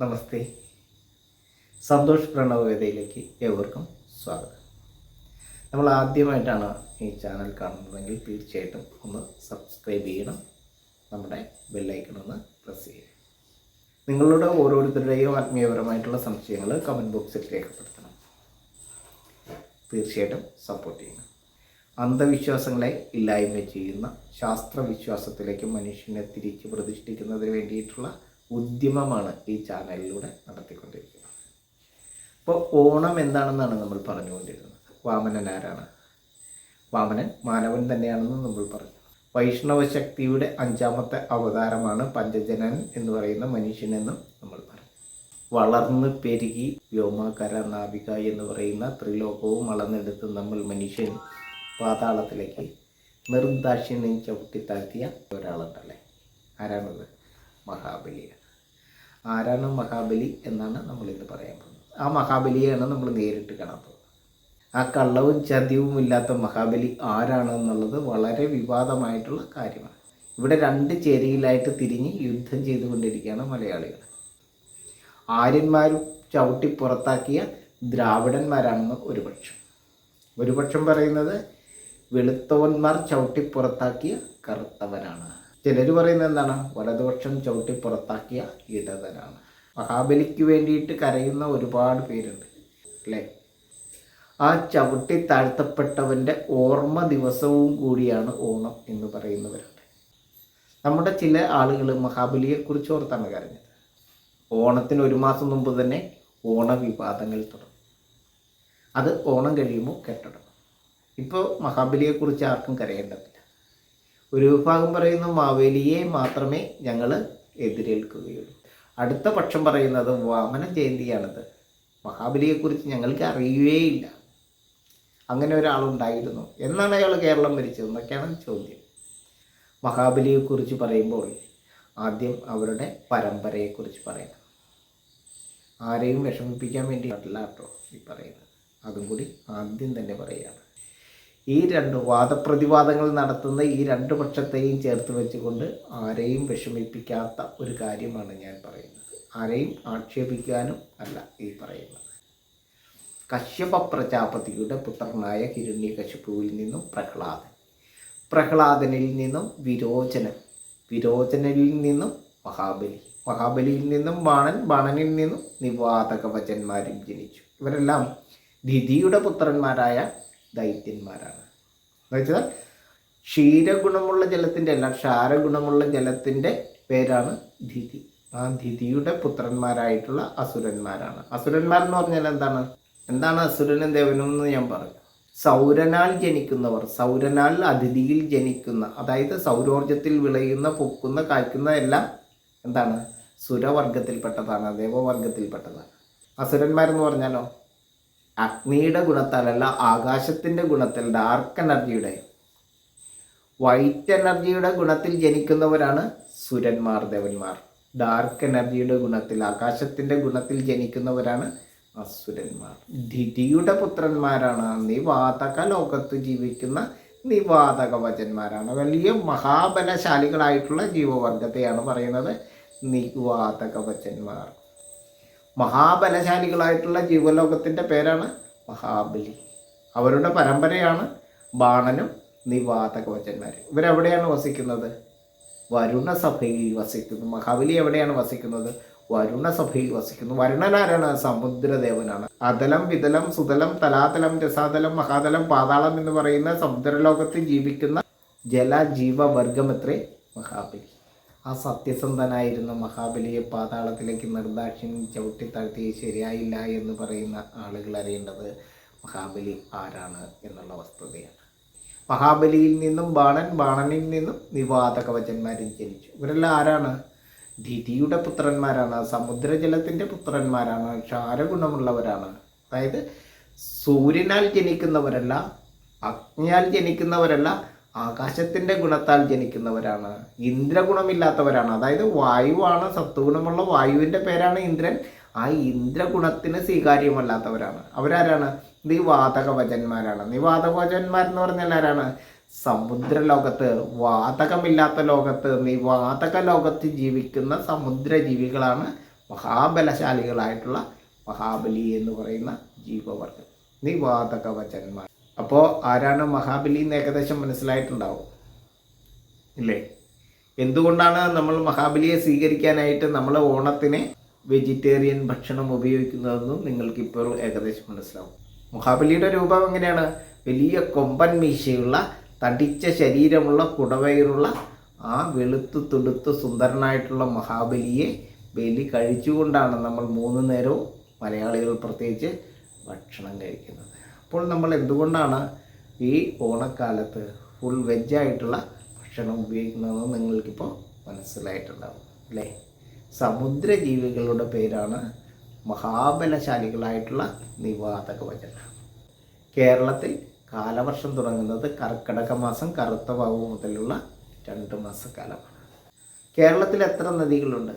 നമസ്തേ. സന്തോഷ് പ്രണവവേദയിലേക്ക് ഏവർക്കും സ്വാഗതം. നമ്മൾ ആദ്യമായിട്ടാണ് ഈ ചാനൽ കാണുന്നതെങ്കിൽ തീർച്ചയായിട്ടും ഒന്ന് സബ്സ്ക്രൈബ് ചെയ്യണം. നമ്മുടെ ബെല്ലൈക്കൺ ഒന്ന് പ്രസ് ചെയ്യണം നിങ്ങളുടെ ഓരോരുത്തരുടെയും ആത്മീയപരമായിട്ടുള്ള സംശയങ്ങൾ കമന്റ് ബോക്സിൽ രേഖപ്പെടുത്തണം. തീർച്ചയായിട്ടും സപ്പോർട്ട് ചെയ്യണം. അന്ധവിശ്വാസങ്ങളെ ഇല്ലായ്മ ചെയ്യുന്ന ശാസ്ത്രവിശ്വാസത്തിലേക്ക് മനുഷ്യനെ തിരിച്ച് പ്രതിഷ്ഠിക്കുന്നതിന് വേണ്ടിയിട്ടുള്ള ഉദ്യമമാണ് ഈ ചാനലിലൂടെ നടത്തിക്കൊണ്ടിരിക്കുന്നത്. അപ്പോൾ ഓണം എന്താണെന്നാണ് നമ്മൾ പറഞ്ഞുകൊണ്ടിരുന്നത്. വാമനൻ ആരാണ്? വാമനൻ മാനവൻ തന്നെയാണെന്ന് നമ്മൾ പറഞ്ഞു. വൈഷ്ണവ ശക്തിയുടെ അഞ്ചാമത്തെ അവതാരമാണ് പഞ്ചജനൻ എന്ന് പറയുന്ന മനുഷ്യനെന്നും നമ്മൾ പറഞ്ഞു. വളർന്ന് പെരുകി വ്യോമാകര നാവിക എന്ന് പറയുന്ന ത്രിലോകവും അളന്നെടുത്ത് നമ്മൾ മനുഷ്യൻ പാതാളത്തിലേക്ക് നിർദാക്ഷിണ്യം ചവിട്ടി താഴ്ത്തിയ ഒരാളുണ്ടല്ലേ? ആരാണത്? മഹാബലിയാണ് ആരാണ് മഹാബലി എന്നാണ് നമ്മളിന്ന് പറയാൻ പോകുന്നത്. ആ മഹാബലിയാണ് നമ്മൾ നേരിട്ട് കാണാൻ പോകുന്നത്. ആ കള്ളവും ചതിവും ഇല്ലാത്ത മഹാബലി ആരാണ് എന്നുള്ളത് വളരെ വിവാദമായിട്ടുള്ള കാര്യമാണ്. ഇവിടെ രണ്ട് ചേരിയിലായിട്ട് തിരിഞ്ഞ് യുദ്ധം ചെയ്തുകൊണ്ടിരിക്കുകയാണ് മലയാളികൾ. ആര്യന്മാരും ചവിട്ടി പുറത്താക്കിയ ദ്രാവിഡന്മാരാണെന്ന് ഒരു പക്ഷം ഒരു പക്ഷം പറയുന്നത് വെളുത്തവന്മാർ ചവിട്ടി പുറത്താക്കിയ കറുത്തവനാണ്. ചിലർ പറയുന്നത് എന്താണ്? വലതുപക്ഷം ചവിട്ടി പുറത്താക്കിയ ഇടതനാണ്. മഹാബലിക്ക് വേണ്ടിയിട്ട് കരയുന്ന ഒരുപാട് പേരുണ്ട് അല്ലേ? ആ ചവിട്ടി താഴ്ത്തപ്പെട്ടവന്റെ ഓർമ്മ ദിവസവും കൂടിയാണ് ഓണം എന്ന് പറയുന്നവരുണ്ട്. നമ്മുടെ ചില ആളുകൾ മഹാബലിയെക്കുറിച്ച് ഓർത്താണ് കരഞ്ഞത്. ഓണത്തിന് ഒരു മാസം മുമ്പ് തന്നെ ഓണവിവാദങ്ങൾ തുടങ്ങും. അത് ഓണം കഴിയുമ്പോൾ കെട്ടടണം ഇപ്പോൾ മഹാബലിയെക്കുറിച്ച് ആർക്കും കരയേണ്ടതില്ല. ഒരു വിഭാഗം പറയുന്നു മാവേലിയെ മാത്രമേ ഞങ്ങൾ എതിരേൽക്കുകയുള്ളൂ. അടുത്ത പക്ഷം പറയുന്നത് വാമന ജയന്തിയാണത്. മഹാബലിയെക്കുറിച്ച് ഞങ്ങൾക്ക് അറിയുകയില്ല. അങ്ങനെ ഒരാളുണ്ടായിരുന്നു. എന്നാണ് അയാൾ കേരളം ഭരിച്ചത്? എന്നൊക്കെയാണ് ചോദ്യം. മഹാബലിയെക്കുറിച്ച് പറയുമ്പോൾ ആദ്യം അവരുടെ പരമ്പരയെക്കുറിച്ച് പറയണം ആരെയും വിഷമിപ്പിക്കാൻ വേണ്ടി വേണ്ടിയിട്ടല്ല കേട്ടോ ഈ പറയുന്നത്. അതും കൂടി ആദ്യം തന്നെ പറയുകയാണ്. ഈ രണ്ട് വാദപ്രതിവാദങ്ങൾ നടത്തുന്ന ഈ രണ്ട് പക്ഷത്തെയും ചേർത്ത് വെച്ചുകൊണ്ട് ആരെയും വിഷമിപ്പിക്കാത്ത ഒരു കാര്യമാണ് ഞാൻ പറയുന്നത്. ആരെയും ആക്ഷേപിക്കാനും അല്ല ഈ പറയുന്നത്. കശ്യപ പ്രജാപതിയുടെ പുത്രനായ ഹിരണ്യകശിപുവിൽ നിന്നും പ്രഹ്ലാദൻ. പ്രഹ്ലാദനിൽ നിന്നും വിരോചനൻ. വിരോചനയിൽ നിന്നും മഹാബലി. മഹാബലിയിൽ നിന്നും ബാണൻ. ബാണനിൽ നിന്നും നിവാതകവചന്മാരും ജനിച്ചു. ഇവരെല്ലാം ദിതിയുടെ പുത്രന്മാരായ ദൈത്യന്മാരാണ്. എന്ന് വെച്ചാൽ ക്ഷീരഗുണമുള്ള ജലത്തിന്റെ അല്ല ക്ഷാരഗുണമുള്ള ജലത്തിന്റെ പേരാണ് ധിതി. ആ ധിതിയുടെ പുത്രന്മാരായിട്ടുള്ള അസുരന്മാരാണ്. അസുരന്മാർ എന്ന് പറഞ്ഞാൽ എന്താണ്? എന്താണ് അസുരനും ദേവനും എന്ന് ഞാൻ പറഞ്ഞു. സൗരനാൽ ജനിക്കുന്നവർ സൗരനാൽ അതിഥിയിൽ ജനിക്കുന്ന അതായത് സൗരോർജത്തിൽ വിളയുന്ന പൊക്കുന്ന കായ്ക്കുന്ന എല്ലാം എന്താണ്? സുരവർഗത്തിൽപ്പെട്ടതാണ് ദേവവർഗത്തിൽപ്പെട്ടതാണ്. അസുരന്മാരെന്ന് പറഞ്ഞാലോ? അഗ്നിയുടെ ഗുണത്താലല്ല ആകാശത്തിന്റെ ഗുണത്തിൽ ഡാർക്ക് എനർജിയുടെ വൈറ്റ് എനർജിയുടെ ഗുണത്തിൽ ജനിക്കുന്നവരാണ് സുരന്മാർ ദേവന്മാർ. ഡാർക്ക് എനർജിയുടെ ഗുണത്തിൽ ആകാശത്തിന്റെ ഗുണത്തിൽ ജനിക്കുന്നവരാണ് അസുരന്മാർ. ധിതിയുടെ പുത്രന്മാരാണ് നിവാതക ലോകത്ത് ജീവിക്കുന്ന നിവാതക വചന്മാരാണ്. വലിയ മഹാബലശാലികളായിട്ടുള്ള ജീവവർഗത്തെയാണ് പറയുന്നത് നിവാതക വചന്മാർ. മഹാബലശാലികളായിട്ടുള്ള ജീവലോകത്തിന്റെ പേരാണ് മഹാബലി. അവരുടെ പരമ്പരയാണ് ബാണനും നിവാതകവചന്മാരും. ഇവരെവിടെയാണ് വസിക്കുന്നത്? വരുണസഭയിൽ വസിക്കുന്നു. മഹാബലി എവിടെയാണ് വസിക്കുന്നത്? വരുണസഭയിൽ വസിക്കുന്നു. വരുണനാരാണ് സമുദ്രദേവനാണ്. അതലം വിതലം സുതലം തലാതലം രസാതലം മഹാതലം പാതാളം എന്ന് പറയുന്ന സമുദ്രലോകത്ത് ജീവിക്കുന്ന ജലജീവവർഗമത്രേ മഹാബലി. ആ സത്യസന്ധനായിരുന്ന. മഹാബലിയെ പാതാളത്തിലേക്ക് നിർദാക്ഷിണ്യം ചവിട്ടി താഴ്ത്തി ശരിയായില്ല എന്ന് പറയുന്ന ആളുകൾ അറിയേണ്ടത് മഹാബലി ആരാണ് എന്നുള്ള വസ്തുതയാണ്. മഹാബലിയിൽ നിന്നും ബാണൻ ബാണനിൽ നിന്നും നിവാതകവചന്മാരും ജനിച്ചു. ഇവരെല്ലാം ആരാണ്? ധിതിയുടെ പുത്രന്മാരാണ് സമുദ്രജലത്തിന്റെ പുത്രന്മാരാണ് ക്ഷാരഗുണമുള്ളവരാണ്. അതായത് സൂര്യനാൽ ജനിക്കുന്നവരല്ല അഗ്നിയാൽ ജനിക്കുന്നവരല്ല ആകാശത്തിന്റെ ഗുണത്താൽ ജനിക്കുന്നവരാണ്. ഇന്ദ്രഗുണമില്ലാത്തവരാണ്. അതായത് വായുവാണ് സത്വഗുണമുള്ള വായുവിന്റെ പേരാണ് ഇന്ദ്രൻ. ആ ഇന്ദ്രഗുണത്തിന് സ്വീകാര്യമല്ലാത്തവരാണ്. അവരാരാണ്? നിവാതകവചന്മാരാണ്. നിവാതകവചന്മാർ എന്ന് പറഞ്ഞാൽ ആരാണ്? സമുദ്ര ലോകത്ത് വാതകമില്ലാത്ത ലോകത്ത്. നിവാതക ലോകത്ത് ജീവിക്കുന്ന സമുദ്ര ജീവികളാണ് മഹാബലശാലികളായിട്ടുള്ള മഹാബലി എന്ന് പറയുന്ന ജീവവർഗം നിവാതക വചന്മാർ അപ്പോൾ ആരാണ് മഹാബലി എന്ന് ഏകദേശം മനസ്സിലായിട്ടുണ്ടാവും. ഇല്ലേ? എന്തുകൊണ്ടാണ് നമ്മൾ മഹാബലിയെ സ്വീകരിക്കാനായിട്ട് നമ്മൾ ഓണത്തിന് വെജിറ്റേറിയൻ ഭക്ഷണം ഉപയോഗിക്കുന്നതെന്നും നിങ്ങൾക്ക് ഇപ്പോൾ ഏകദേശം മനസ്സിലാവും. മഹാബലിയുടെ രൂപം എങ്ങനെയാണ്? വലിയ കൊമ്പൻ മീശയുള്ള തടിച്ച ശരീരമുള്ള കുടവയറുള്ള ആ വെളുത്ത് തുടുത്ത് സുന്ദരനായിട്ടുള്ള മഹാബലിയെ ബലി കഴിച്ചുകൊണ്ടാണ് നമ്മൾ മൂന്ന് നേരവും മലയാളികൾ പ്രത്യേകിച്ച് ഭക്ഷണം കഴിക്കുന്നത്. അപ്പോൾ നമ്മൾ എന്തുകൊണ്ടാണ് ഈ ഓണക്കാലത്ത് ഫുൾ വെജായിട്ടുള്ള ഭക്ഷണം ഉപയോഗിക്കുന്നതെന്ന് നിങ്ങൾക്കിപ്പോൾ മനസ്സിലായിട്ടുണ്ടാവും അല്ലേ? സമുദ്ര ജീവികളുടെ പേരാണ് മഹാബലശാലികളായിട്ടുള്ള നിവാതക വചന. കേരളത്തിൽ കാലവർഷം തുടങ്ങുന്നത് കർക്കിടക മാസം കറുത്ത വാവ് മുതലുള്ള രണ്ട് മാസക്കാലമാണ്. കേരളത്തിൽ എത്ര നദികളുണ്ട്?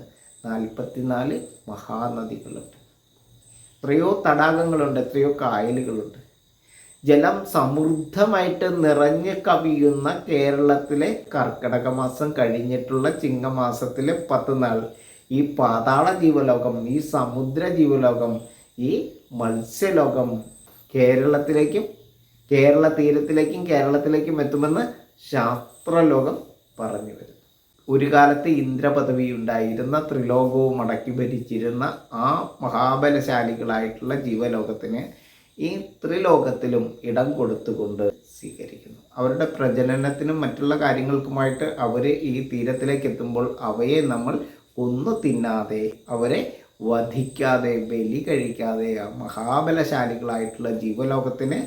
നാൽപ്പത്തിനാല് മഹാനദികളുണ്ട്. എത്രയോ തടാകങ്ങളുണ്ട് എത്രയോ കായലുകളുണ്ട്. ജലം സമൃദ്ധമായിട്ട് നിറഞ്ഞു കവിയുന്ന കേരളത്തിലെ കർക്കിടക മാസം കഴിഞ്ഞിട്ടുള്ള ചിങ്ങമാസത്തിലെ പത്ത് നാൾ. ഈ പാതാള ജീവലോകം ഈ സമുദ്ര ജീവലോകം ഈ മത്സ്യലോകം കേരളത്തിലേക്കും കേരള തീരത്തിലേക്കും കേരളത്തിലേക്കും എത്തുമെന്ന് ശാസ്ത്രലോകം പറഞ്ഞു വരുന്നു. ഒരു കാലത്ത് ഇന്ദ്രപദവി ഉണ്ടായിരുന്ന ത്രിലോകവും അടക്കി ഭരിച്ചിരുന്ന ആ മഹാബലശാലികളായിട്ടുള്ള ജീവലോകത്തിന് ഈ ത്രിലോകത്തിലും ഇടം കൊടുത്തുകൊണ്ട് സ്വീകരിക്കുന്നു. അവരുടെ പ്രജനനത്തിനും മറ്റുള്ള കാര്യങ്ങൾക്കുമായിട്ട് അവർ ഈ തീരത്തിലേക്ക് എത്തുമ്പോൾ അവയെ നമ്മൾ കൊന്നു തിന്നാതെ അവരെ വധിക്കാതെ ബലി കഴിക്കാതെ മഹാബലശാലികളായിട്ടുള്ള ജീവലോകത്തിന്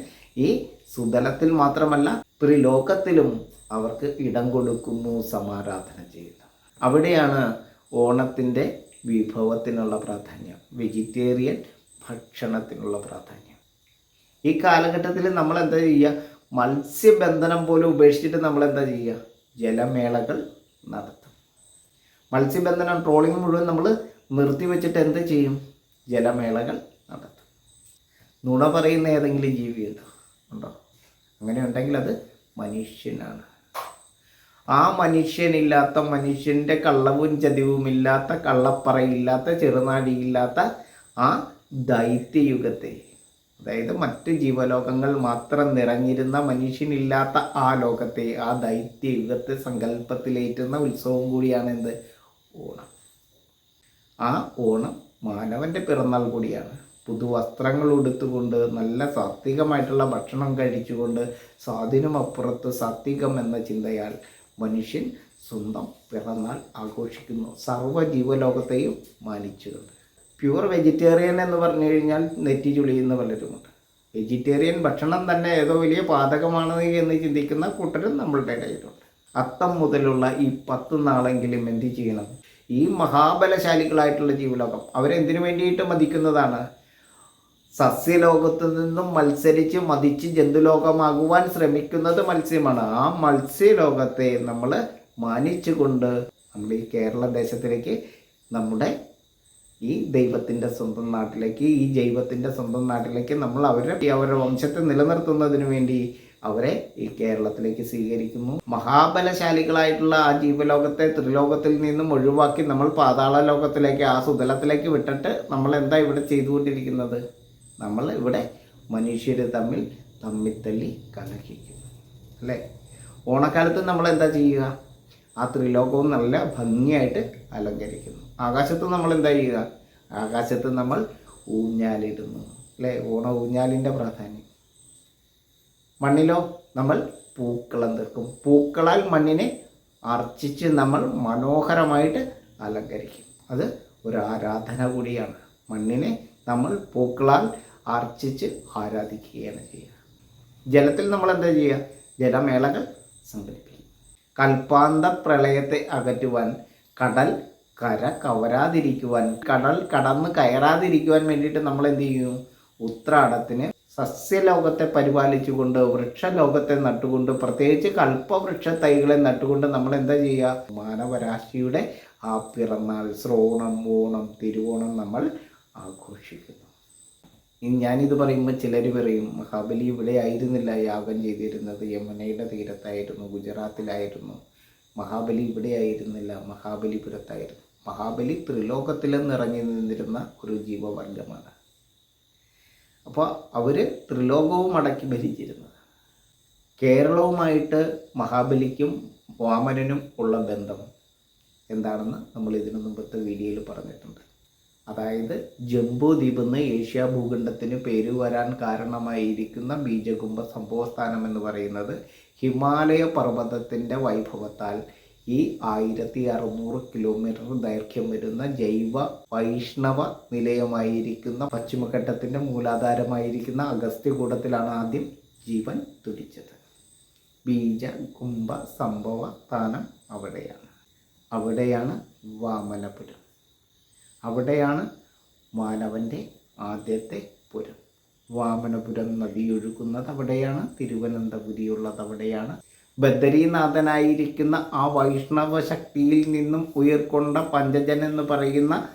ഈ സുതലത്തിൽ മാത്രമല്ല ത്രിലോകത്തിലും അവർക്ക് ഇടം കൊടുക്കുന്നു സമാരാധന ചെയ്യുന്നു. അവിടെയാണ് ഓണത്തിന്റെ വിഭവത്തിനുള്ള പ്രാധാന്യം വെജിറ്റേറിയൻ ഭക്ഷണത്തിനുള്ള പ്രാധാന്യം. ഈ കാലഘട്ടത്തിൽ നമ്മൾ എന്താ ചെയ്യുക മത്സ്യബന്ധനം പോലും ഉപേക്ഷിച്ചിട്ട് നമ്മൾ എന്താ ചെയ്യുക ജലമേളകൾ നടത്തും. മത്സ്യബന്ധനം ട്രോളിംഗ് മുഴുവൻ നമ്മൾ നിർത്തിവെച്ചിട്ട് എന്ത് ചെയ്യും? ജലമേളകൾ നടത്തും. നുണ പറയുന്ന ഏതെങ്കിലും ജീവിയുണ്ടോ ഉണ്ടോ? അങ്ങനെ ഉണ്ടെങ്കിൽ അത് മനുഷ്യനാണ്. ആ മനുഷ്യനില്ലാത്ത മനുഷ്യന്റെ കള്ളവും ചതിവുമില്ലാത്ത കള്ളപ്പറയില്ലാത്ത ചെറുനാടിയില്ലാത്ത ആ ദൈത്യയുഗത്തെ അതായത് മറ്റ് ജീവലോകങ്ങൾ മാത്രം നിറഞ്ഞിരുന്ന മനുഷ്യനില്ലാത്ത ആ ലോകത്തെ ആ ദൈത്യ യുഗത്തെ സങ്കല്പത്തിലേറ്റുന്ന ഉത്സവം കൂടിയാണ് എന്ത്? ഓണം. ആ ഓണം മാനവന്റെ പിറന്നാൾ കൂടിയാണ്. പുതുവസ്ത്രങ്ങൾ ഉടുത്തുകൊണ്ട് നല്ല സാത്വികമായിട്ടുള്ള ഭക്ഷണം കഴിച്ചുകൊണ്ട് സ്വാധീനമപ്പുറത്ത് സാത്വികം എന്ന ചിന്തയാൽ മനുഷ്യൻ സ്വന്തം പിറന്നാൾ ആഘോഷിക്കുന്നു. സർവ ജീവലോകത്തെയും മാനിച്ചുകൊണ്ട്. പ്യുവർ വെജിറ്റേറിയൻ എന്ന് പറഞ്ഞു കഴിഞ്ഞാൽ നെറ്റി ചുളിയുന്ന പലരുമുണ്ട്. വെജിറ്റേറിയൻ ഭക്ഷണം തന്നെ ഏതോ വലിയ പാതകമാണ് എന്ന് ചിന്തിക്കുന്ന കൂട്ടരും നമ്മളുടെ ഇടയിലുണ്ട്. അത്തം മുതലുള്ള ഈ പത്ത് നാളെങ്കിലും എന്ത് ചെയ്യണം? ഈ മഹാബലശാലികളായിട്ടുള്ള ജീവലോകം അവരെന്തിനു വേണ്ടിയിട്ട് മതിക്കുന്നതാണ്? സസ്യലോകത്ത് നിന്നും മത്സരിച്ച് മതിച്ച് ജന്തുലോകമാകുവാൻ ശ്രമിക്കുന്നത് മത്സ്യമാണ്. ആ മത്സ്യലോകത്തെ നമ്മൾ മാനിച്ചുകൊണ്ട് നമ്മൾ ഈ കേരള ദേശത്തിലേക്ക് നമ്മുടെ ഈ ദൈവത്തിന്റെ സ്വന്തം നാട്ടിലേക്ക് ഈ ജൈവത്തിന്റെ സ്വന്തം നാട്ടിലേക്ക് നമ്മൾ അവരെ അവരുടെ വംശത്തെ നിലനിർത്തുന്നതിന് വേണ്ടി അവരെ ഈ കേരളത്തിലേക്ക് സ്വീകരിക്കുന്നു. മഹാബലശാലികളായിട്ടുള്ള ആ ജീവലോകത്തെ ത്രിലോകത്തിൽ നിന്നും ഒഴിവാക്കി നമ്മൾ പാതാള ലോകത്തിലേക്ക് ആ സുതലത്തിലേക്ക് വിട്ടിട്ട് നമ്മൾ എന്താ ഇവിടെ ചെയ്തുകൊണ്ടിരിക്കുന്നത്? നമ്മൾ ഇവിടെ മനുഷ്യർ തമ്മിൽ തമ്മിത്തല്ലി കലഹിക്കുന്നു. അല്ലേ? ഓണക്കാലത്ത് നമ്മൾ എന്താ ചെയ്യുക? ആ ത്രിലോകവും നല്ല ഭംഗിയായിട്ട് അലങ്കരിക്കുന്നു. ആകാശത്ത് നമ്മൾ എന്താ ചെയ്യുക? ആകാശത്ത് നമ്മൾ ഊഞ്ഞാലിടുന്നു. അല്ലേ? ഓണ ഊഞ്ഞാലിന്റെ പ്രാധാന്യം. മണ്ണിലോ നമ്മൾ പൂക്കളം തീർക്കും പൂക്കളാൽ മണ്ണിനെ അർച്ചിച്ച് നമ്മൾ മനോഹരമായിട്ട് അലങ്കരിക്കും. അത് ഒരു ആരാധന കൂടിയാണ്. മണ്ണിനെ നമ്മൾ പൂക്കളാൽ അർച്ചിച്ച് ആരാധിക്കുകയാണ് ചെയ്യുക. ജലത്തിൽ നമ്മൾ എന്താ ചെയ്യുക? ജലമേളകൾ സംഘടിപ്പിക്കും. കൽപ്പാന്ത പ്രളയത്തെ അകറ്റുവാൻ കടൽ കര കവരാതിരിക്കുവാൻ കടൽ കടന്ന് കയറാതിരിക്കുവാൻ വേണ്ടിയിട്ട് നമ്മൾ എന്ത് ചെയ്യും? ഉത്രാടത്തിന് സസ്യലോകത്തെ പരിപാലിച്ചുകൊണ്ട് വൃക്ഷലോകത്തെ നട്ടുകൊണ്ട് പ്രത്യേകിച്ച് കൽപ്പവൃക്ഷ തൈകളെ നട്ടുകൊണ്ട് നമ്മൾ എന്താ ചെയ്യുക? മാനവരാശിയുടെ ആ പിറന്നാൾ ശ്രോണം ഓണം തിരുവോണം നമ്മൾ ആഘോഷിക്കുന്നു. ഇനി ഞാനിത് പറയുമ്പോൾ ചിലർ പറയും മഹാബലി ഇവിടെ ആയിരുന്നില്ല യാഗം ചെയ്തിരുന്നത്. യമുനയുടെ തീരത്തായിരുന്നു ഗുജറാത്തിലായിരുന്നു. മഹാബലി ഇവിടെ ആയിരുന്നില്ല മഹാബലിപുരത്തായിരുന്നു. മഹാബലി ത്രിലോകത്തിലും നിറഞ്ഞു നിന്നിരുന്ന ഒരു ജീവവർഗമാണ് അപ്പോൾ അവർ ത്രിലോകവും അടക്കി ഭരിച്ചിരുന്നത്. കേരളവുമായിട്ട് മഹാബലിക്കും വാമനനും ഉള്ള ബന്ധം എന്താണെന്ന് നമ്മൾ ഇതിനു മുമ്പത്തെ വീഡിയോയിൽ പറഞ്ഞിട്ടുണ്ട്. അതായത് ജംബൂ ദ്വീപ് എന്ന് ഏഷ്യ ഭൂഖണ്ഡത്തിന് പേര് വരാൻ കാരണമായിരിക്കുന്ന ബീജകുംഭ സംഭവസ്ഥാനം എന്ന് പറയുന്നത് ഹിമാലയ പർവതത്തിന്റെ വൈഭവത്താൽ ഈ ആയിരത്തി അറുന്നൂറ് കിലോമീറ്റർ ദൈർഘ്യം വരുന്ന ജൈവ വൈഷ്ണവ നിലയമായിരിക്കുന്ന പശ്ചിമഘട്ടത്തിന്റെ മൂലാധാരമായിരിക്കുന്ന അഗസ്ത്യകൂടത്തിലാണ് ആദ്യം ജീവൻ തുടിച്ചത്. ബീജ കുംഭ സംഭവ സ്ഥാനം അവിടെയാണ്. അവിടെയാണ് വാമനപുരം. അവിടെയാണ് മാനവന്റെ ആദ്യത്തെ പുരം. വാമനപുരം നദി ഒഴുകുന്നത് അവിടെയാണ് തിരുവനന്തപുരിയുള്ളത് അവിടെയാണ്. ബദരീനാഥനായിരിക്കുന്ന ആ വൈഷ്ണവ ശക്തിയിൽ നിന്നും ഉയർക്കൊണ്ട പഞ്ചജൻ എന്ന് പറയുന്ന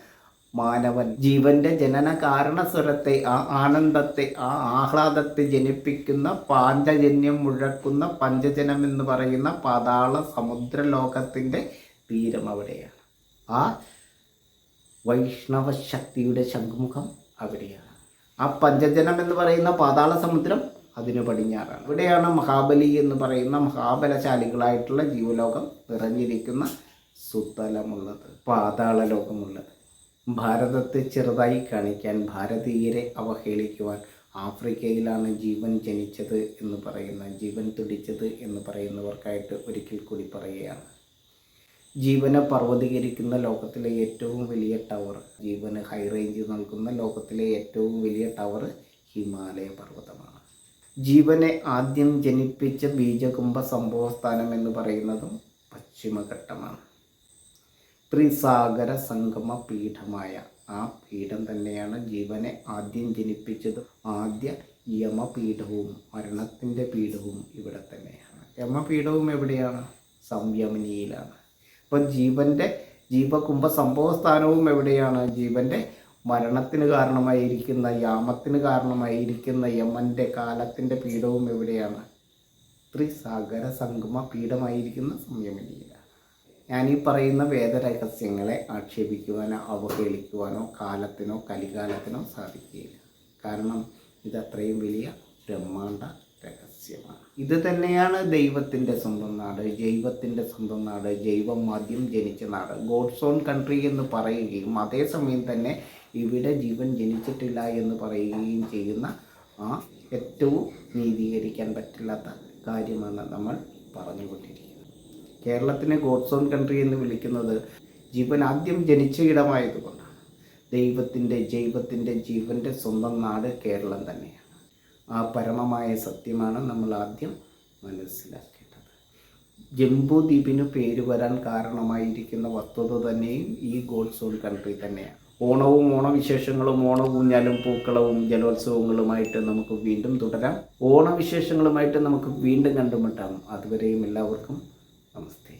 മാനവൻ ജീവന്റെ ജനന കാരണസ്വരത്തെ ആ ആനന്ദത്തെ ആ ആഹ്ലാദത്തെ ജനിപ്പിക്കുന്ന പാഞ്ചജന്യം മുഴക്കുന്ന പഞ്ചജനം എന്ന് പറയുന്ന പാതാള സമുദ്ര ലോകത്തിന്റെ തീരം അവിടെയാണ്. ആ വൈഷ്ണവ ശക്തിയുടെ ശംഖുമുഖം അവിടെയാണ്. ആ പഞ്ചജനം എന്ന് പറയുന്ന പാതാള സമുദ്രം അതിന് പടിഞ്ഞാറാണ്. ഇവിടെയാണ് മഹാബലി എന്ന് പറയുന്ന മഹാബലശാലികളായിട്ടുള്ള ജീവലോകം നിറഞ്ഞിരിക്കുന്ന സുത്തലമുള്ളത് പാതാള ലോകമുള്ളത് ഭാരതത്തെ ചെറുതായി കാണിക്കാൻ ഭാരതീയരെ അവഹേളിക്കുവാൻ ആഫ്രിക്കയിലാണ് ജീവൻ ജനിച്ചത് എന്ന് പറയുന്ന ജീവൻ തുടിച്ചത് എന്ന് പറയുന്നവർക്കായിട്ട് ഒരിക്കൽ കൂടി പറയുകയാണ്. ജീവനെ പർവതീകരിക്കുന്ന ലോകത്തിലെ ഏറ്റവും വലിയ ടവർ ജീവന് ഹൈ റേഞ്ച് നൽകുന്ന ലോകത്തിലെ ഏറ്റവും വലിയ ടവർ ഹിമാലയ പർവതമാണ്. ജീവനെ ആദ്യം ജനിപ്പിച്ച ബീജകുംഭ സംഭവസ്ഥാനം എന്ന് പറയുന്നതും പശ്ചിമഘട്ടമാണ്. ത്രിസാഗര സംഗമ പീഠമായ ആ പീഠം തന്നെയാണ് ജീവനെ ആദ്യം ജനിപ്പിച്ചത് ആദ്യ യമപീഠവും മരണത്തിന്റെ പീഠവും ഇവിടെ തന്നെയാണ്. യമപീഠവും എവിടെയാണ്? സംയമനിയിലാണ്. അപ്പം ജീവന്റെ ജീവകുംഭ സംഭവസ്ഥാനവും എവിടെയാണ്? ജീവന്റെ മരണത്തിന് കാരണമായിരിക്കുന്ന യാമത്തിന് കാരണമായിരിക്കുന്ന യമന്റെ കാലത്തിന്റെ പീഠവും എവിടെയാണ്? ത്രിസാഗര സംഗമ പീഠമായിരിക്കുന്ന സംയമനിയിലാണ്. ഞാൻ ഈ പറയുന്ന വേദരഹസ്യങ്ങളെ ആക്ഷേപിക്കുവാനോ അവഹേളിക്കുവാനോ കാലത്തിനോ കലികാലത്തിനോ സാധിക്കുകയില്ല. കാരണം ഇതത്രയും വലിയ ബ്രഹ്മാണ്ട രഹസ്യമാണ്. ഇത് തന്നെയാണ് ദൈവത്തിന്റെ സ്വന്തം നാട് ജൈവത്തിന്റെ സ്വന്തം നാട് ജൈവം ആദ്യം ജനിച്ച നാട്. ഗോഡ്സോൺ കൺട്രി എന്ന് പറയുകയും അതേസമയം തന്നെ ഇവിടെ ജീവൻ ജനിച്ചിട്ടില്ല എന്ന് പറയുകയും ചെയ്യുന്ന ആ ഏറ്റവും നീതീകരിക്കാൻ പറ്റില്ലാത്ത കാര്യമാണ് നമ്മൾ പറഞ്ഞുകൊണ്ടിരിക്കുന്നത്. കേരളത്തിനെ ഗോഡ്സോൺ കൺട്രി എന്ന് വിളിക്കുന്നത് ജീവൻ ആദ്യം ജനിച്ച ഇടമായതുകൊണ്ടാണ്. ദൈവത്തിന്റെ ജൈവത്തിന്റെ ജീവന്റെ സ്വന്തം നാട് കേരളം തന്നെയാണ്. ആ പരമമായ സത്യമാണ് നമ്മൾ ആദ്യം മനസ്സിലാക്കേണ്ടത്. ജംബുദ്വീപിന് പേര് വരാൻ കാരണമായിരിക്കുന്ന വസ്തുത തന്നെയും ഈ ഗോഡ്സ് ഓൺ കൺട്രി തന്നെയാണ്. ഓണവും ഓണവിശേഷങ്ങളും ഓണഊഞ്ഞാലും പൂക്കളവും ജലോത്സവങ്ങളുമായിട്ട് നമുക്ക് വീണ്ടും തുടരാം. ഓണവിശേഷങ്ങളുമായിട്ട് നമുക്ക് വീണ്ടും കണ്ടുമുട്ടാം. അതുവരെയും എല്ലാവർക്കും നമസ്തേ.